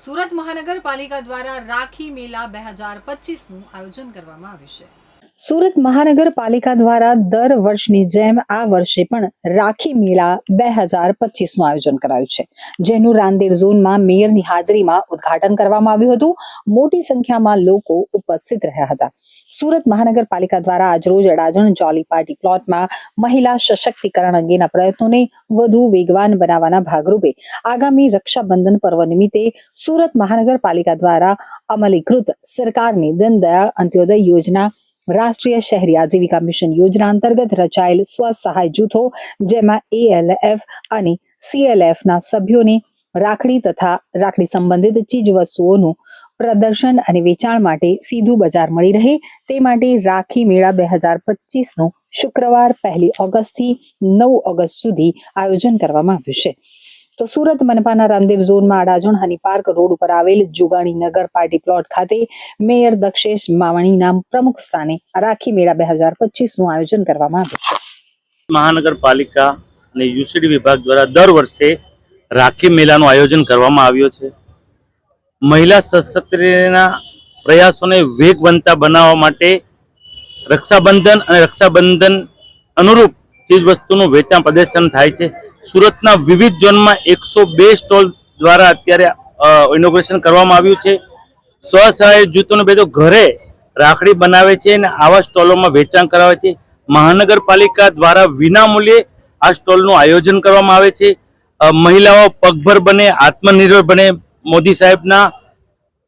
સુરત મહાનગરપાલિકા દ્વારા રાખી મેલા બે હજાર પચીસનું આયોજન કરવામાં આવ્યું છે. સુરત મહાનગરપાલિકા દ્વારા દર વર્ષની જેમ આ વર્ષે પણ રાખી મેળા બે હજાર પચીસનું આયોજન કરાયું છે. જેનું રાંદેર ઝોનમાં મેયરની હાજરીમાં ઉદ્ઘાટન કરવામાં આવ્યું હતું. મોટી સંખ્યામાં લોકો ઉપસ્થિત રહ્યા હતા. સુરત મહાનગરપાલિકા દ્વારા આજરોજ અડાજણ જોલી પ્લોટમાં મહિલા સશક્તિકરણ અંગેના પ્રયત્નોને વધુ વેગવાન બનાવવાના ભાગરૂપે આગામી રક્ષાબંધન પર્વ નિમિત્તે સુરત મહાનગરપાલિકા દ્વારા અમલીકૃત સરકારની દીનદયાળ અંત્યોદય યોજના, રાષ્ટ્રીય શહેરી આજીવિકા મિશન યોજના અંતર્ગત રચાયેલ સ્વ સહાય જૂથો જેમાં એએલએફ અને સીએલએફના સભ્યોને રાખડી તથા રાખડી સંબંધિત ચીજ વસ્તુઓનું પ્રદર્શન અને વેચાણ માટે સીધું બજાર મળી રહે. તે માટે રાખી મેળા બે હજાર પચીસનું શુક્રવાર પહેલી ઓગસ્ટથી નવ ઓગસ્ટ સુધી આયોજન કરવામાં આવ્યું છે. તો સુરત મનપાના રાંદેર ઝોનમાં અડાજણ હની પાર્ક રોડ ઉપર આવેલ જુગાણી નગર પાર્ટી પ્લોટ ખાતે મેયર દક્ષેશ માવાણીના પ્રમુખ સ્થાને રાખી મેળા બે હજાર પચીસનું આયોજન કરવામાં આવ્યું છે. મહાનગરપાલિકા અને યુસીડી વિભાગ દ્વારા દર વર્ષે રાખી મેળાનું આયોજન કરવામાં આવ્યું છે. મહિલા સશક્તિના પ્રયાસોને વેગવંતા બનાવવા માટે રક્ષાબંધન અને રક્ષાબંધન અનુરૂપ ચીજવસ્તુનું વેચાણ પ્રદર્શન થાય છે. સુરતના વિવિધ ઝોનમાં એકસો બે સ્ટોલ દ્વારા અત્યારે ઇનોગ્રેશન કરવામાં આવ્યું છે. સ્વસહાય જૂથોને બધો ઘરે રાખડી બનાવે છે અને આવા સ્ટોલોમાં વેચાણ કરાવે છે. મહાનગરપાલિકા દ્વારા વિનામૂલ્યે આ સ્ટોલનું આયોજન કરવામાં આવે છે. મહિલાઓ પગભર બને, આત્મનિર્ભર બને મોદી સાહેબના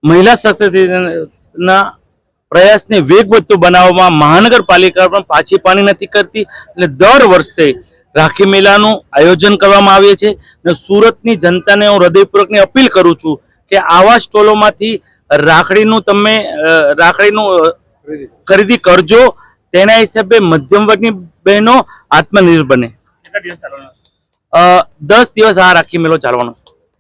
મહિલા સશક્તિકરણના પ્રયાસને વેગ વધતો બનાવવામાં મહાનગરપાલિકા પણ પાછી પાણી નથી કરતી અને દર વર્ષે રાખી મેળાનું આયોજન કરવામાં આવે છે અને સુરતની જનતાને હું હૃદયપૂર્વકની અપીલ કરું છું કે આવા સ્ટોલોમાંથી રાખડીનું તમે રાખડીનું ખરીદી કરજો. તેના હિસાબે મધ્યમ વર્ગની બહેનો આત્મનિર્ભર બને. દસ દિવસ આ રાખી મેળો ચાલવાનો છે.